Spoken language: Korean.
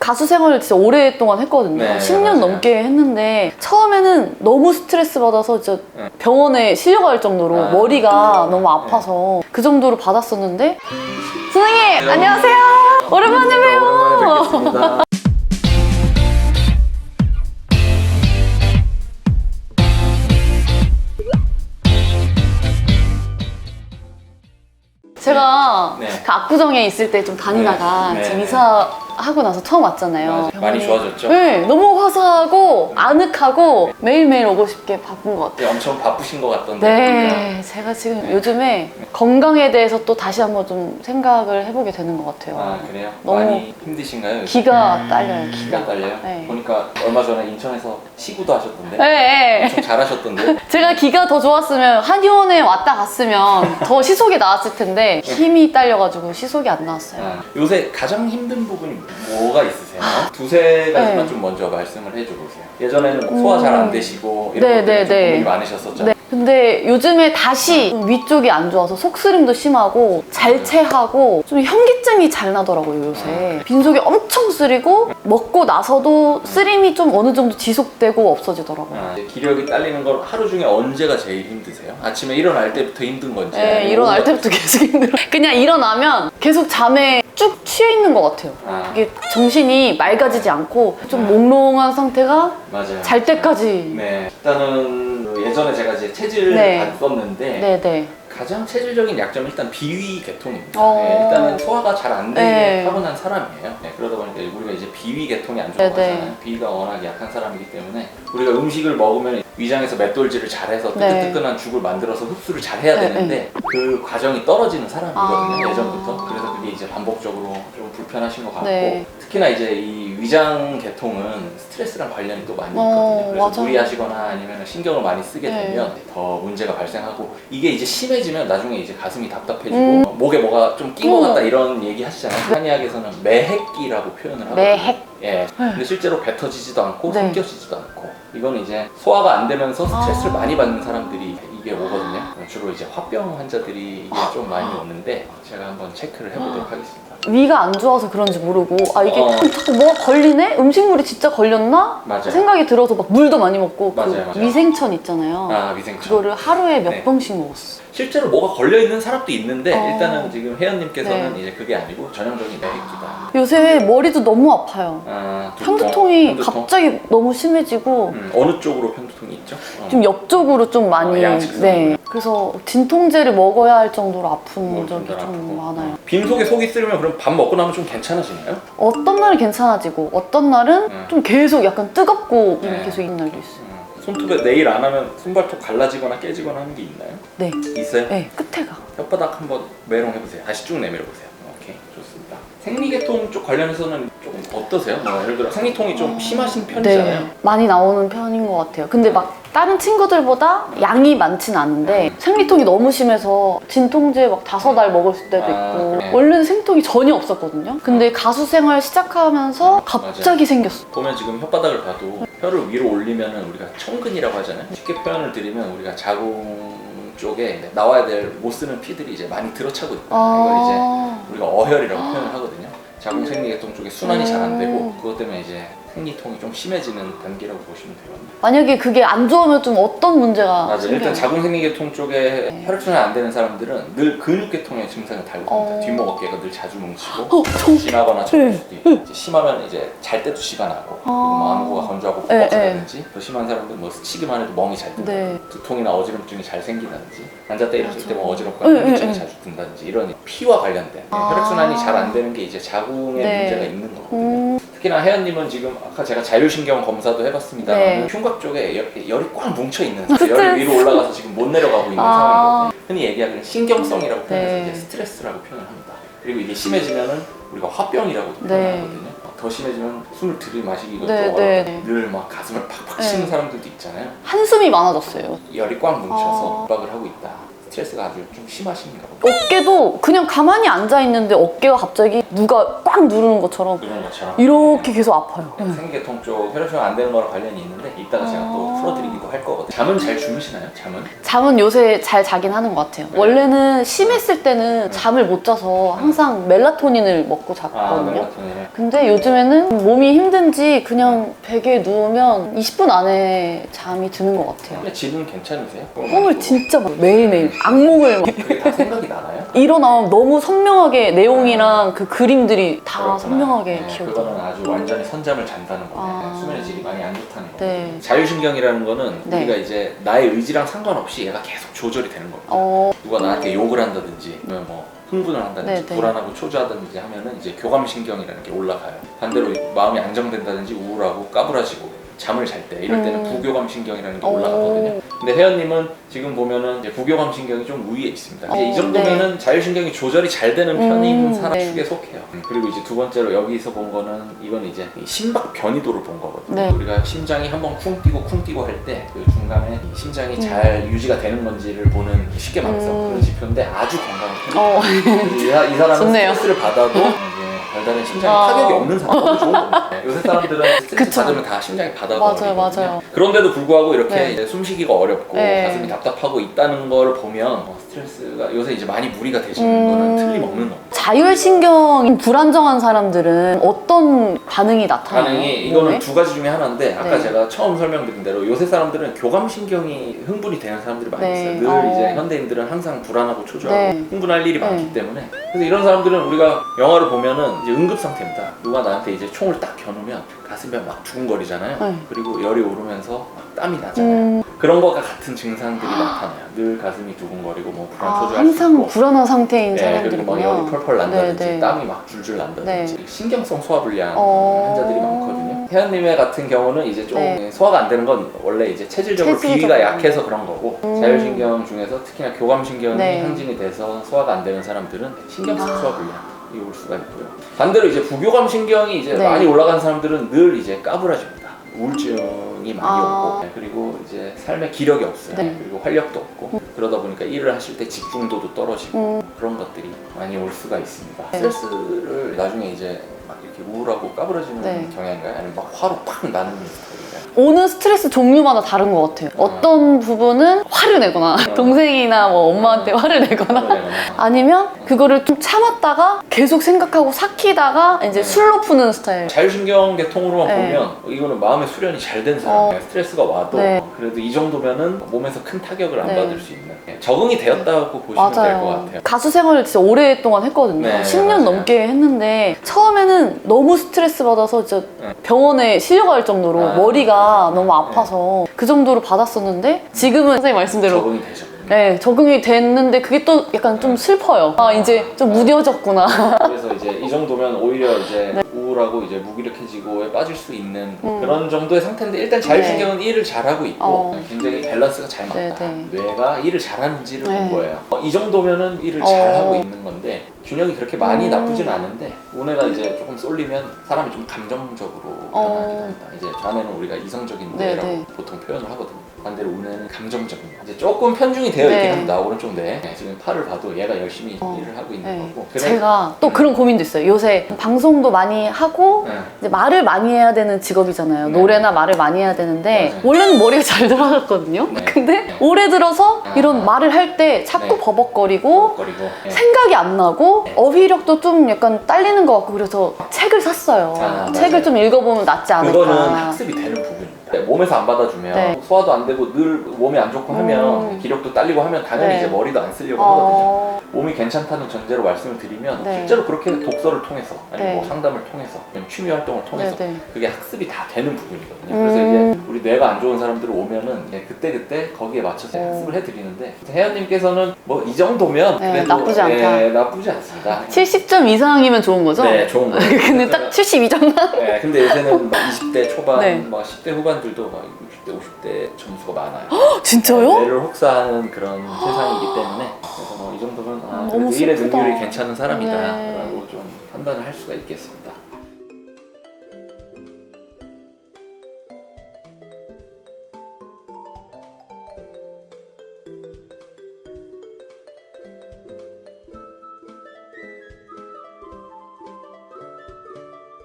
가수 생활을 진짜 오랫동안 했거든요. 네, 10년 맞아요. 넘게 했는데 처음에는 너무 스트레스 받아서 진짜 네. 병원에 실려갈 정도로 아. 머리가 너무 아파서 그 정도로 받았었는데 선생님 네. 안녕하세요. 오랜만에 봬요. 제가 네. 그 압구정에 있을 때 좀 다니다가 네, 네, 지금 네. 이사 하고 나서 처음 왔잖아요. 맞아요. 많이 좋아졌죠? 네, 너무 화사하고 아늑하고 매일매일 오고 싶게 바쁜 것 같아요. 네, 엄청 바쁘신 것 같던데. 네, 제가 지금 요즘에 건강에 대해서 또 다시 한번 좀 생각을 해보게 되는 것 같아요. 아 그래요? 너무 많이 힘드신가요? 요즘? 기가 딸려요, 기가 기가. 딸려요? 네. 보니까 얼마 전에 인천에서 시구도 하셨던데. 네, 네. 엄청 잘하셨던데. 제가 기가 더 좋았으면 한의원에 왔다 갔으면 더 시속이 나왔을 텐데 힘이 딸려가지고 시속이 안 나왔어요. 아, 요새 가장 힘든 부분이 뭐가 있으세요? 두세 가지만 네. 좀 먼저 말씀을 해줘 보세요. 예전에는 뭐 소화 잘안 음. 되시고 이런 네, 것들이 네, 좀 네. 고민이 많으셨었죠. 네. 근데 요즘에 다시 좀 위쪽이 안 좋아서 속쓰림도 심하고 잘체하고 좀 현기증이 잘 나더라고요 요새 빈속이 엄청 쓰리고 먹고 나서도 쓰림이 좀 어느 정도 지속되고 없어지더라고요 아, 이제 기력이 딸리는 걸 하루 중에 언제가 제일 힘드세요? 아침에 일어날 때부터 힘든 건지? 네, 아니면 일어날 오후가- 때부터 계속 힘들어 그냥 일어나면 계속 잠에 쭉 취해 있는 것 같아요 아, 이게 정신이 맑아지지 않고 좀 몽롱한 상태가 맞아요. 잘 때까지 네, 일단은 그 예전에 제가 이제 체질을 네. 봤었는데 네 네 가장 체질적인 약점은 일단 비위 계통입니다. 어. 네, 일단은 소화가 잘 안 되게 네. 타고난 사람이에요. 네, 그러다 보니까 우리가 이제 비위 계통이 안 네, 좋다고 네. 하잖아요. 비위가 워낙 약한 사람이기 때문에 우리가 음식을 먹으면 위장에서 맷돌질을 잘해서 네. 뜨끈뜨끈한 죽을 만들어서 흡수를 잘 해야 네, 되는데 그 과정이 떨어지는 사람이거든요. 아. 예전부터. 그래서 그게 이제 반복적으로 좀 불편하신 것 같고 네. 특히나 이제 이 위장 계통은 스트레스랑 관련이 또 많이 어, 있거든요. 그래서 맞아요. 무리하시거나 아니면 신경을 많이 쓰게 네. 되면 더 문제가 발생하고 이게 이제 심해지면 나중에 이제 가슴이 답답해지고 음. 어, 목에 뭐가 좀 낀것 음. 같다 이런 얘기 하시잖아요. 한의학에서는 매핵기라고 표현을 하거든요. 매핵. 예. 근데 실제로 뱉어지지도 않고 네. 숨겨지지도 않고 이거는 이제 소화가 안 되면서 스트레스를 아. 많이 받는 사람들이 이게 오거든요. 주로 이제 화병 환자들이 이게 좀 많이 오는데 제가 한번 체크를 해보도록 하겠습니다. 위가 안 좋아서 그런지 모르고 아 이게 어. 자꾸 뭐가 걸리네? 음식물이 진짜 걸렸나? 맞아요. 생각이 들어서 막 물도 많이 먹고 그 맞아요, 맞아요. 위생천 있잖아요. 아 위생천. 그거를 하루에 몇 네. 번씩 먹었어. 실제로 뭐가 걸려 있는 사람도 있는데 어. 일단은 지금 혜연님께서는 네. 이제 그게 아니고 전형적인 매핵기다. 요새 머리도 너무 아파요. 아, 두통, 편두통이 편두통? 갑자기 너무 심해지고 음, 어느 쪽으로 편두통이 있죠? 어. 좀 옆쪽으로 좀 많이 어. 네. 그래서 진통제를 먹어야 할 정도로 아픈 뭐 적이 좀좀 아프고. 많아요. 빈속에 속이 쓰려면 그럼 밥 먹고 나면 좀 괜찮아지나요? 어떤 날은 괜찮아지고 어떤 날은 네. 좀 계속 약간 뜨겁고 네. 계속 있는 날도 있어요. 음, 손톱에 네일 안 하면 손발톱 갈라지거나 깨지거나 하는 게 있나요? 네. 있어요? 네, 끝에가. 혓바닥 한번 메롱 해보세요. 다시 쭉 내밀어 보세요. 생리계통 쪽 관련해서는 조금 어떠세요? 뭐 예를 들어 생리통이 좀 심하신 편이잖아요. 네, 많이 나오는 편인 것 같아요. 근데 막 다른 친구들보다 양이 많진 않은데 생리통이 너무 심해서 진통제 막 다섯 알 먹을 때도 아, 있고 네. 원래는 생통이 전혀 없었거든요. 근데 가수 생활 시작하면서 갑자기 생겼어. 보면 지금 혓바닥을 봐도 혀를 위로 올리면은 우리가 청근이라고 하잖아요. 쉽게 표현을 드리면 우리가 자궁 쪽에 나와야 될 못 쓰는 피들이 이제 많이 들어차고 있다. 이걸 이제 아, 우리가 어혈이라고 표현을 하거든요. 자궁 생리계통 쪽에 순환이 잘 안 되고 음. 그것 때문에 이제 생리통이 좀 심해지는 단계라고 보시면 돼요. 만약에 그게 안 좋으면 좀 어떤 문제가 맞아요. 일단 생겨요? 자궁 생리계통 쪽에 네. 혈액순환 안 되는 사람들은 늘 근육계통의 증상을 달고 어. 뒷목 어깨가 늘 자주 뭉치고 어, 저... 심하거나 적을 네. 수도 있고 이제 심하면 이제 잘 때도 쥐가 나고 그리고 뭐 안구가 건조하고 네, 뻑뻑하다든지 더 심한 사람들은 뭐 스치기만 해도 멍이 잘 든다 네. 두통이나 어지럼증이 잘 생기다든지 앉았다 맞아. 때뭐 어지럽거나 네, 현기증이 네, 자주 든다든지 이런 피와 관련된 아. 혈액순환이 잘 안 되는 게 이제 자궁에 네. 문제가 있는 거거든요. 음, 특히나 혜연님은 지금 아까 제가 자율신경 검사도 해봤습니다. 네. 흉곽 쪽에 열, 열이 꽉 뭉쳐 있는. 열이 위로 올라가서 지금 못 내려가고 있는 아. 상황이거든요. 흔히 얘기하기는 신경성이라고 표현해서 네. 이제 스트레스라고 표현합니다. 그리고 이게 심해지면은 우리가 화병이라고도 네. 표현하거든요. 더 심해지면 숨을 들이마시기가 네, 또 네, 어렵고 네. 늘막 가슴을 팍팍 네. 치는 사람들도 있잖아요. 한숨이 많아졌어요. 열이 꽉 뭉쳐서 아. 압박을 하고 있다. 스트레스가 아주 좀 심하신가 보다. 어깨도 그냥 가만히 앉아 있는데 어깨가 갑자기 누가 꽉 누르는 것처럼 그런 것처럼 이렇게 계속 아파요. 네. 생계통 쪽 혈액순환 안 되는 거랑 관련이 있는데 이따가 제가 또 아. 풀어드리기도 할 거거든요. 잠은 잘 주무시나요? 잠은? 잠은 요새 잘 자긴 하는 것 같아요. 원래는 심했을 때는 잠을 못 자서 항상 멜라토닌을 먹고 아, 잤거든요. 멜라토닌을. 근데 요즘에는 몸이 힘든지 그냥 베개에 누우면 20분 안에 잠이 드는 것 같아요. 근데 집은 괜찮으세요? 꿈을 진짜 막 매일매일 악몽을 막 그게 다 생각이 나나요? 일어나면 너무 선명하게 내용이랑 그 그림들이 다 그렇구나. 선명하게 네, 기억이 그거는 나요. 아주 완전히 선잠을 잔다는 거예요. 아. 수면의 질이 많이 안 좋다는 거예요. 네. 자율신경이라는 거는 네. 우리가 이제 나의 의지랑 상관없이 얘가 계속 조절이 되는 겁니다. 어, 누가 나한테 욕을 한다든지 아니면 뭐 흥분을 한다든지 네, 네. 불안하고 초조하다든지 하면은 이제 교감신경이라는 게 올라가요. 반대로 마음이 안정된다든지 우울하고 까불어지고 잠을 잘 때 이럴 때는 음. 부교감 신경이라는 게 오. 올라가거든요. 근데 혜연님은 지금 보면은 이제 부교감 신경이 좀 우위에 있습니다. 이제 어, 이 정도면은 자율신경이 조절이 잘 되는 편인 음, 사람 네. 축에 속해요. 음, 그리고 이제 두 번째로 여기서 본 거는 이건 이제 이 심박 변이도를 본 거거든요. 네. 우리가 심장이 한번 쿵 뛰고 쿵 뛰고 할 때 그 중간에 이 심장이 음. 잘 유지가 되는 건지를 보는 쉽게 말해서 음. 그런 지표인데 아주 건강한 편이에요. 어, 이, 사- 이 사람은 좋네요. 스트레스를 받아도 별다른 심장에 아. 타격이 없는 너무 좋은 겁니다. 네, 요새 사람들은 스트레스 그쵸. 받으면 다 심장이 맞아요, 받아버리거든요. 맞아요. 그런데도 불구하고 이렇게 네. 이제 숨쉬기가 어렵고 네. 가슴이 답답하고 있다는 걸 보면 어, 스트레스가 요새 이제 많이 무리가 되시는 음. 거는 틀림없는 겁니다. 자율신경이 불안정한 사람들은 어떤 반응이 나타나요? 반응이 이거는 몸에? 두 가지 중에 하나인데 아까 네. 제가 처음 설명드린 대로 요새 사람들은 교감신경이 흥분이 되는 사람들이 많이 네. 있어요. 늘 어. 이제 현대인들은 항상 불안하고 초조하고 네. 흥분할 일이 네. 많기 때문에 그래서 이런 사람들은 우리가 영화를 보면은 이제 응급 상태입니다. 누가 나한테 이제 총을 딱 겨누면 가슴이 막 두근거리잖아요. 네. 그리고 열이 오르면서 막 땀이 나잖아요. 음, 그런 거가 같은 증상들이 나타나요. 늘 가슴이 두근거리고 뭐 불안 아, 초조할 수 항상 있고. 불안한 상태인 네, 그리고 막 열이. 펄펄 난다든지 네, 네. 땀이 막 줄줄 난다든지 네. 신경성 소화불량 어. 환자들이 많거든요. 혜연님의 같은 경우는 이제 좀 네. 소화가 안 되는 건 원래 이제 체질적으로 체질적으로. 비위가 약해서 그런 거고 음. 자율신경 중에서 특히나 교감신경이 네. 항진이 돼서 소화가 안 되는 사람들은 신경성 아. 소화불량 이 올 수가 있고요. 반대로 이제 부교감 신경이 이제 네. 많이 올라간 사람들은 늘 이제 까불어집니다. 우울증이 많이 아. 오고 네, 그리고 이제 삶에 기력이 없어요. 네. 그리고 활력도 없고 그러다 보니까 일을 하실 때 집중도도 떨어지고 음, 그런 것들이 많이 올 수가 있습니다. 네. 스트레스를 나중에 이제 막 이렇게 우울하고 까부러지는 네. 경향인가요? 아니면 막 화로 팍 나는 스타일인가요? 오는 스트레스 종류마다 다른 것 같아요. 어떤 부분은 화를 내거나 어. 동생이나 뭐 엄마한테 화를 내거나 그러거나. 아니면 그거를 좀 참았다가 계속 생각하고 삭히다가 이제 네. 술로 푸는 스타일. 자율신경 계통으로만 네. 보면 이거는 마음의 수련이 잘 된 사람이에요. 어. 스트레스가 와도 네. 그래도 이 정도면은 몸에서 큰 타격을 안 네. 받을 수 있는 네, 적응이 되었다고 보시면 될 것 맞아요. 같아요. 가수 생활을 진짜 오랫동안 했거든요. 네, 10년 맞아요. 넘게 했는데 처음에는 너무 스트레스 받아서 진짜 네. 병원에 실려갈 정도로 아, 머리가 네. 너무 아파서 그 정도로 받았었는데 지금은 선생님 말씀대로 적응이 되죠. 네, 적응이 됐는데 그게 또 약간 좀 슬퍼요. 아, 이제 좀 무뎌졌구나. 그래서 이제 이 정도면 오히려 이제 네. 우울하고 이제 무기력해지고에 빠질 수 있는 음. 그런 정도의 상태인데 일단 자율신경은 일을 잘하고 있고 어. 굉장히 밸런스가 잘 맞다. 네, 네. 뇌가 일을 잘하는지를 네. 본 거예요. 어, 이 정도면은 일을 어. 잘하고 있는 건데 균형이 그렇게 많이 음. 나쁘진 않은데 운해가 이제 조금 쏠리면 사람이 좀 감정적으로 어. 변하기도 합니다. 이제 좌뇌는 우리가 이성적인 네, 네. 보통 표현을 하거든요. 반대로 운해는 감정적인 거. 이제 조금 편중이 되어 있긴 네. 합니다. 오른쪽 뇌. 네, 지금 팔을 봐도 얘가 열심히 어. 일을 하고 있는 네. 거고. 그래- 제가 또 그런 고민도 있어요. 요새 방송도 많이 하고 네. 이제 말을 많이 해야 되는 직업이잖아요. 네. 노래나 말을 많이 해야 되는데 맞아요. 원래는 머리가 잘 들어갔거든요. 네. 근데 네. 올해 들어서 아. 이런 말을 할 때 자꾸 네. 버벅거리고 거리고 네. 생각이 안 나고 네. 어휘력도 좀 약간 딸리는 것 같고 그래서 책을 샀어요. 아, 책을 맞아요. 좀 읽어보면 낫지 않을까. 그거는 학습이 되는 부분 입니다. 몸에서 안 받아주면 네. 소화도 안 되고 늘 몸이 안 좋고 하면 음. 기력도 딸리고 하면 당연히 네. 이제 머리도 안 쓰려고 하거든요. 어, 몸이 괜찮다는 전제로 말씀을 드리면 네. 실제로 그렇게 독서를 통해서 아니면 네. 뭐 상담을 통해서 아니면 취미 활동을 통해서 네, 네. 그게 학습이 다 되는 부분이거든요. 음. 그래서 이제 우리 뇌가 안 좋은 사람들 오면은 그때 그때 거기에 맞춰서 오. 학습을 해드리는데 혜연님께서는 뭐 이 정도면 네, 그래도 나쁘지 않다. 예, 나쁘지 않습니다. 70점 이상이면 좋은 거죠? 네, 좋은 거예요. 근데 딱 72점만? 네, 근데 요새는 막 20대 초반, 네. 막 10대 후반 들도 막 60대, 50대 점수가 많아요. 진짜요? 뇌를 혹사하는 그런 세상이기 때문에 그래서 뭐 이 정도면 아, 음, 그래도 너무 일의 슬프다. 능률이 괜찮은 사람이다라고 네. 좀 판단을 할 수가 있겠습니다.